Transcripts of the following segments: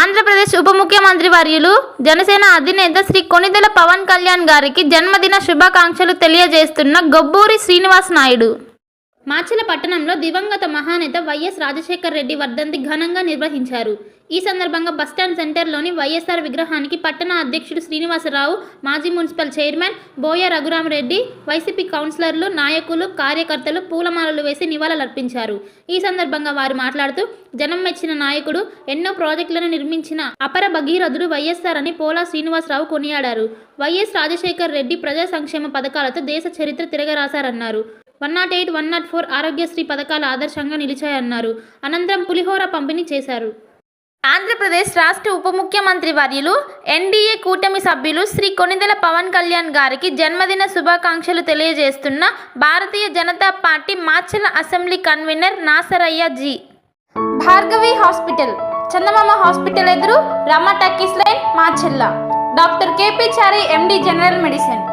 ఆంధ్రప్రదేశ్ ఉప ముఖ్యమంత్రి వర్యులు జనసేన అధినేత శ్రీ కొనిదెల పవన్ కళ్యాణ్ గారికి జన్మదిన శుభాకాంక్షలు తెలియజేస్తున్న గొబ్బూరి శ్రీనివాస్ నాయుడు. మాచల పట్టణంలో దివంగత మహానేత వైఎస్ రాజశేఖర్ రెడ్డి వర్ధంతి ఘనంగా నిర్వహించారు. ఈ సందర్భంగా బస్టాండ్ సెంటర్లోని వైఎస్ఆర్ విగ్రహానికి పట్టణ అధ్యక్షుడు శ్రీనివాసరావు మాజీ municipal chairman Boya Raghuramareddy YCP కౌన్సిలర్లు నాయకులు కార్యకర్తలు పూలమాలలు వేసి నివాళులర్పించారు. ఈ సందర్భంగా వారు మాట్లాడుతూ జనం మెచ్చిన నాయకుడు ఎన్నో ప్రాజెక్టులను నిర్మించిన అపర భగీరథుడు వైఎస్ఆర్ అని పోలా శ్రీనివాసరావు కొనియాడారు. వైఎస్ రాజశేఖర్ రెడ్డి ప్రజా సంక్షేమ పథకాలతో దేశ చరిత్ర తిరగరాశారన్నారు. One not eight one not four Aarogyasri పథకాల ఆదర్శంగా నిలిచాయన్నారు. అనంతరం పులిహోర పంపిణీ చేశారు. ఆంధ్రప్రదేశ్ రాష్ట్ర ఉప ముఖ్యమంత్రి వర్యులు ఎన్డీఏ కూటమి సభ్యులు శ్రీ కొనిదెల పవన్ కళ్యాణ్ గారికి జన్మదిన శుభాకాంక్షలు తెలియజేస్తున్న Bharatiya Janata party Machala assembly convener Nasaraiah ji. Bhargavi hospital Chandamama hospital ఎదురు Rama talkies line Macherla doctor KP Chari MD general medicine.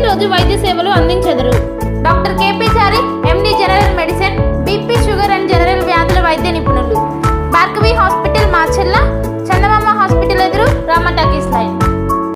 ప్రతిరోజు వైద్య సేవలు అందించెదరు. Doctor KP Chari MD general medicine BP sugar and